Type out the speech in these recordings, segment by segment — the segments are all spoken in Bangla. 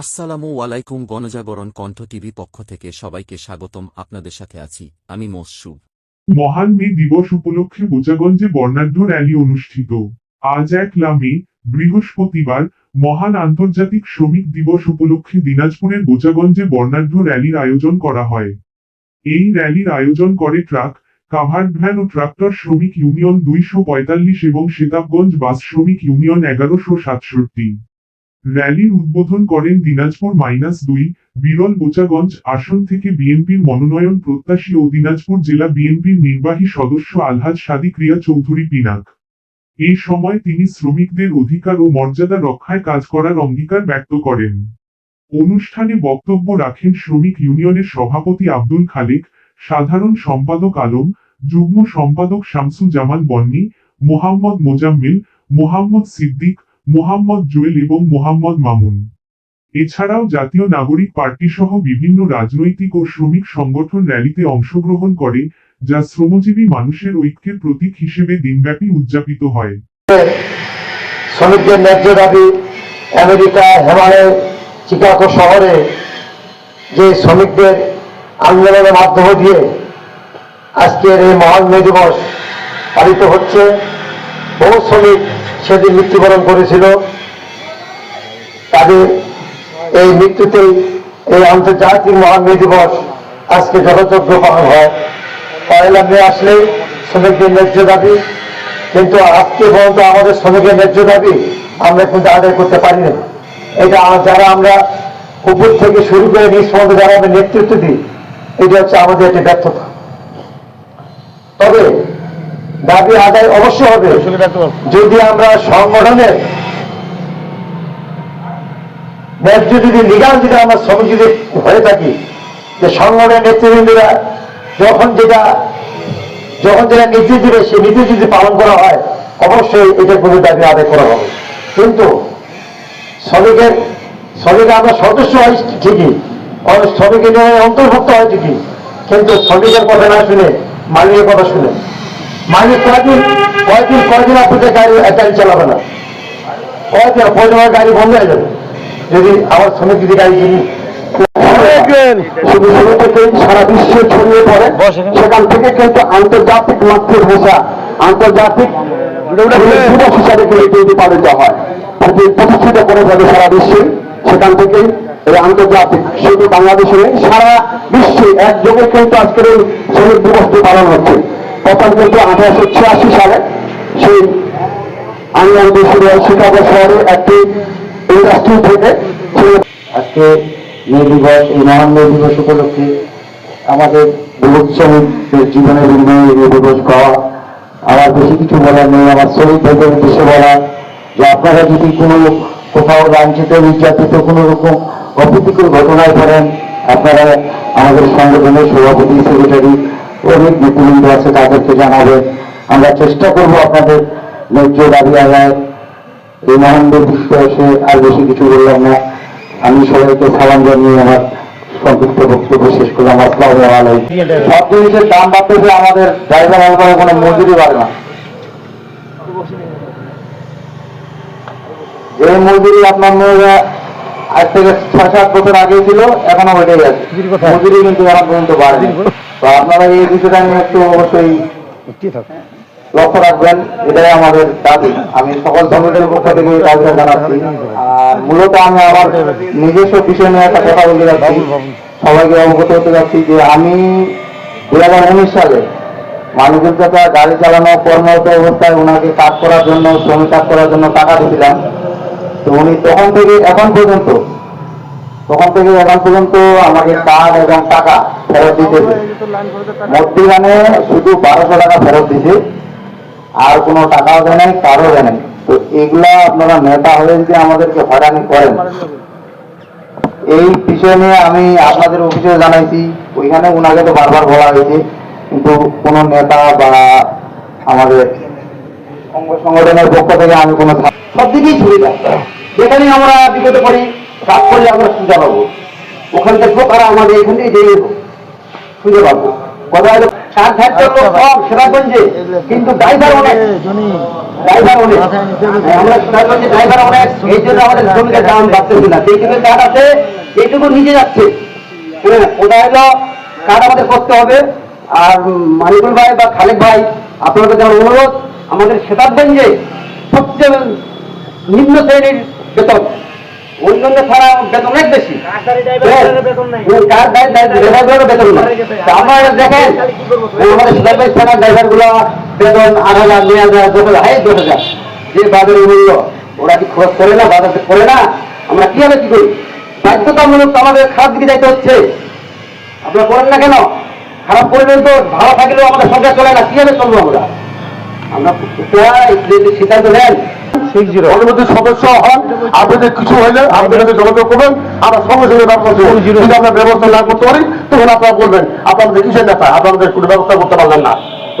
আসসালামু আলাইকুম গণজাগরণ কণ্ঠ টিভি পক্ষ থেকে সবাইকে স্বাগতম, আপনাদের সাথে আছি আমি মসুব মহান মে দিবস উপলক্ষে বোচাগঞ্জে বর্ণাঢ্য র্যালি অনুষ্ঠিত। আজ এক লামে বৃহস্পতিবার মহান আন্তর্জাতিক শ্রমিক দিবস উপলক্ষে দিনাজপুরের বোচাগঞ্জে বর্ণাঢ্য র্যালির আয়োজন করা হয়। এই র্যালির আয়োজন করে ট্রাক কাভার্ড ভ্যান ও ট্রাক্টর শ্রমিক ইউনিয়ন দুইশো পঁয়তাল্লিশ এবং সেতাবগঞ্জ বাস শ্রমিক ইউনিয়ন এগারোশো সাতষট্টি। র্যালির উদ্বোধন করেন দিনাজপুর মাইনাস দুই, বিরল বোচাগঞ্জ আসন থেকে বিএনপির মনোনয়ন প্রত্যাশী ও দিনাজপুর জেলা বিএনপির নির্বাহী সদস্য আলহাজ সাদিক রিয়া চৌধুরী পিনাক। এই সময় তিনি শ্রমিকদের অধিকার ও মর্যাদা রক্ষায় কাজ করার অঙ্গীকার ব্যক্ত করেন। অনুষ্ঠানে বক্তব্য রাখেন শ্রমিক ইউনিয়নের সভাপতি আব্দুল খালেক, সাধারণ সম্পাদক আলম, যুগ্ম সম্পাদক শামসু জামান বন্নি, মোহাম্মদ মোজাম্মিল, মোহাম্মদ সিদ্দিক মোহাম্মদ জুয়েল এবং মোহাম্মদ মামুন। এছাড়াও জাতীয় নাগরিক পার্টি সহ বিভিন্ন রাজনৈতিক ও শ্রমিক সংগঠন র্যালিতে অংশগ্রহণ করে, যা শ্রমজীবী মানুষের ঐক্যের প্রতীক হিসেবে দিনব্যাপী উদযাপিত হয়। শ্রমিকদের ন্যায্য দাবি, আমেরিকা, হিমালয়, চিকাগো শহরে যে শ্রমিকদের আন্দোলনের মাধ্যম দিয়ে আজকের এই মহান মে দিবস পালিত হচ্ছে, বহু শ্রমিক সেদিন মৃত্যুবরণ করেছিল। তাদের এই মৃত্যুতেই এই আন্তর্জাতিক মহান দিবস আজকে যথাযোগ্য পালন হয়। পয়লা মে আসলে শ্রমিকদের ন্যায্য দাবি, কিন্তু আজকে পর্যন্ত আমাদের শ্রমিকের ন্যায্য দাবি আমরা কিন্তু আদায় করতে পারি না এটা যারা আমরা উপর থেকে শুরু করে নিজ পর্যন্ত যারা আমরা নেতৃত্ব দিই, এটা হচ্ছে আমাদের একটি ব্যর্থতা। তবে দাবি আদায় অবশ্যই হবে। যদি আমরা সংগঠনের ন্যায্য যদি লিগাল যদি আমরা শ্রমিক যদি হয়ে থাকি যে সংগঠনের নেতৃবৃন্দরা যখন যেটা যখন যেটা নীতি দিবে সেই নীতি যদি পালন করা হয় অবশ্যই এটার কোনো দাবি আদায় করা হবে। কিন্তু শ্রমিকের শ্রমিক আমরা সদস্য হয় ঠিকই শ্রমিকের অন্তর্ভুক্ত হয় ঠিকই কিন্তু শ্রমিকের কথা না শুনে মালিকের কথা শুনে। মালিক কয়দিন কয়দিন কয়দিন আপনাদের গাড়ি গাড়ি চালাবে না? কয়দিন প্রয়োজন গাড়ি বন্ধ হয়ে যাবে? যদি আমার শ্রমিক যদি গাড়ি থেকেই সারা বিশ্বে ছড়িয়ে পড়ে। সেখান থেকে কিন্তু আন্তর্জাতিক মাতৃভাষা আন্তর্জাতিক দিবস হিসাবে কিন্তু পালিত হয়। প্রতিষ্ঠিত করে যাবে সারা বিশ্বে। সেখান থেকেই এই আন্তর্জাতিক শুধু বাংলাদেশে সারা বিশ্বে একযোগে কিন্তু আজকের এই শ্রমিক দিবসটি পালন হচ্ছে। কিন্তু আঠারোশো ছিয়াশি সালে সেই আন্দোলন শিকাগো শহরে একটি ইন্ডাস্ট্রি থেকে। আজকে মে দিবস, এই দিবস উপলক্ষে আমাদের শ্রমিকদের জীবনের বিনিময়ে মে দিবস আমার বেশি কিছু বলার নেই, আমার শ্রমিক ভাইদের উদ্দেশ্যে বলা। যে আপনারা যদি কোনো কোথাও লাঞ্ছিত, নির্যাতিত, কোনো রকম অপ্রীতিকর ঘটনায় পড়েন, আপনারা আমাদের সংগঠনের সভাপতি, সেক্রেটারি অনেক নেতৃবৃন্দ আছে, তাদেরকে জানাবেন আমরা চেষ্টা করব আপনাদের ন্যায্য দাবি আদায়। এই মহানদের বিষয়ে আর বেশি কিছু বললাম না। আমি সবাইকে সালাম জানিয়ে আমার সংক্ষিপ্ত বক্তব্য শেষ করলাম। আসসালামু আলাইকুম। সব জিনিসের দাম বাড়তেছে, আমাদের ড্রাইভার হেল্পারে কোনো মজুরি বাড়ে না। যে মজুরি আপনার মেয়েরা আজ থেকে ছয় সাত বছর আগে ছিল এখনও ওইটাই আছে। মজুরি কিন্তু এখন পর্যন্ত বাড়েনি। তো আপনারা এই বিষয়টা নিয়ে একটু অবশ্যই লক্ষ্য রাখবেন এটাই আমাদের দাবি। আমি সকল শ্রমিকের পক্ষ থেকে এই দাবিটা জানাচ্ছি। আর মূলত আমি আমার নিজস্ব বিষয় নিয়ে একটা কথা বলতে যাচ্ছি। সবাইকে অবগত হতে যাচ্ছি যে আমি দুই হাজার উনিশ সালে মানুষের কাছে গাড়ি চালানো কর্মরত অবস্থায় ওনাকে কাজ করার জন্য শ্রমিক কাজ করার জন্য টাকা দিয়েছিলাম। তো তখন থেকে, এখন পর্যন্ত, তখন থেকে এখন পর্যন্ত আমাকে কার্ড এবং টাকা ফেরত দিতেছে। মধ্যখানে শুধু বারোশো টাকা ফেরত দিছে, আর কোনো টাকাও দেয় নাই কারও দেয় নাই। তো এগুলা আপনারা নেতা হয়ে যদি আমাদেরকে হয়রানি করেন। এই বিষয় নিয়ে আমি আপনাদের অফিসে জানাইছি, ওইখানে ওনাকে তো বারবার বলা হয়েছে, কিন্তু কোনো নেতা বা আমাদের সংগঠনের পক্ষ থেকে আমি কোনো সব দিকেই সুবিধা যেখানে আমরা বিপদে পড়ি কাজ করলে আমরা সুবিধা পাবো। ওখান থেকে তারা আমাদের এখান থেকে দিয়ে খুঁজে পাবো। কথা হলো কম সেরাগঞ্জে কিন্তু ড্রাইভার অনেক। ড্রাইভার অনেক। আমরা সুনামগঞ্জে ড্রাইভার অনেক। এই জন্য আমাদের শ্রমিকের দাম বাড়তেছে না যেটুকু কাঠ আছে এইটুকু নিজে যাচ্ছে। হ্যাঁ ওটা হলো কাঠ আমাদের করতে হবে। আর মানিকুল ভাই বা খালেক ভাই আপনাদের কাছে আমার অনুরোধ আমাদের সেতাবগঞ্জে সবচেয়ে নিম্ন শ্রেণির বেতন। অন্যান্য ছাড়া বেতন অনেক বেশি। কার বেতন আপনারা দেখেন আমাদের সুপারভাইজ থানার ড্রাইভারগুলো বেতন আট হাজার দুই হাজার দশ হাজার হাই দশ হাজার। যে বাজারে মূল্য ওরা কি খরচ করে না বাজারে করে না? আমরা কীভাবে কি করি? বাধ্যতামূলক আমাদের খারাপ দিকে যাইতে হচ্ছে। আপনারা করেন না কেন? খারাপ করবেন তো ভালো থাকলেও আমাদের সংসার চলে না কীভাবে চলবো আমরা? আমরা সিদ্ধান্ত নেন। পরবর্তী সদস্য হন আপনাদের কিছু হইলে আমাদের কাছে যোগাযোগ করবেন আমরা সঙ্গে সঙ্গে ব্যবস্থা করব যদি আমরা ব্যবস্থা না করতে পারি তখন আপনারা বলবেন আপনাদের কিসের নেতা? আপনাদের কোনো ব্যবস্থা করতে পারলেন না।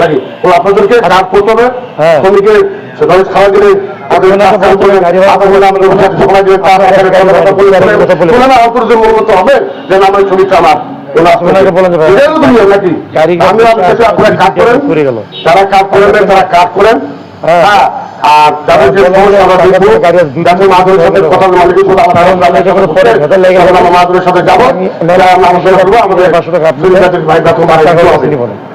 নাকি? আপনাদেরকে কাজ করতে হবে। শ্রমিকের খাওয়া গেলে আমাদের কাজ কাম করে, আপনারা বলে আমাদের সাথে সময় দিয়ে তার এখানে কথা বলে, বলে, বলে, বলে না, অন্তর্জন মূলত হবে যে আমার। শ্রমিকটা আমার যারা কাজ করেন তারা কাজ করেন। হ্যাঁ। আর যাদের যে যাতে মাধুরের সাথে কথা মালিকের সাথে আমার যখন পরে মাধুরের সাথে যাব আমাদের ভাই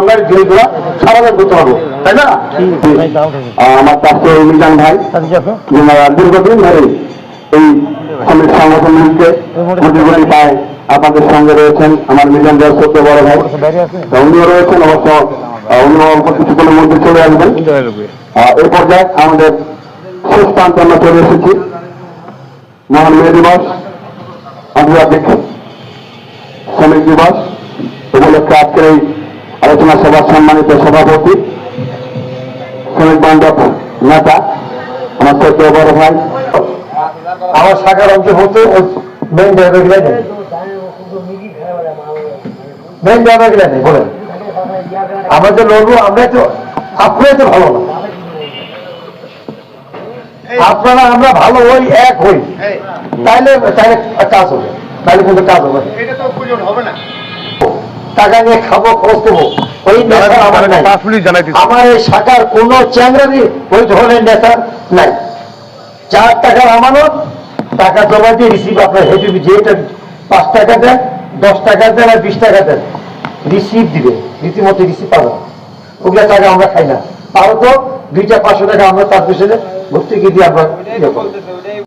আমরা জিনিসগুলো সমাধান করতে পারব, তাই না? আমার ভাই দীর্ঘদিন ধরে এই শ্রমিক সংগঠনকে প্রতিযোগী পায়, আপনাদের সঙ্গে রয়েছেন আমার মিজান ভাই সত্য বড় ভাই উনিও রয়েছেন, অবশ্য উনিও অল্প কিছুক্ষণের মধ্যে চলে আসবেন। এই পর্যায়ে আমাদের শেষ প্রান্তে আমরা চলে এসেছি। মহান মে দিবস, আন্তর্জাতিক শ্রমিক দিবস, উপলক্ষে আজকের এই আলোচনা সভার সম্মানিত সভাপতি শ্রমিক বান্ধব নেতা আমার সত্য বড় ভাই। আমার শাখার অন্তর্ভুক্ত মেন ড্রাইভার নেই মেন ড্রাইভার নেই বলেন। আমরা যে লড়বো আমরা তো আপনারাই তো ভালো না। আপনারা আমরা ভালো হই এক হই। তাইলে তাইলে কাজ হবে তাইলে কিন্তু কাজ হবে না। টাকা নিয়ে খাব খরচ করব ওই নেতা আমার নাই। আমার এই শাখার কোন চ্যাংরানি ওই ধরনের নেতা নাই। চার টাকার আমানত টাকা জমা দিয়ে রিসিভ আপনার হেঁটে যেটা পাঁচ টাকা দেন দশ টাকা দেন আর বিশ টাকা দেন রিসিভ দিবে। রীতিমতো রিসিভ পাবে ওগুলো টাকা আমরা খাই না। তাও তো দুইটা পাঁচশো টাকা আমরা তার পিছনে ভর্তি গিয়ে দিয়ে আমরা ইয়ে।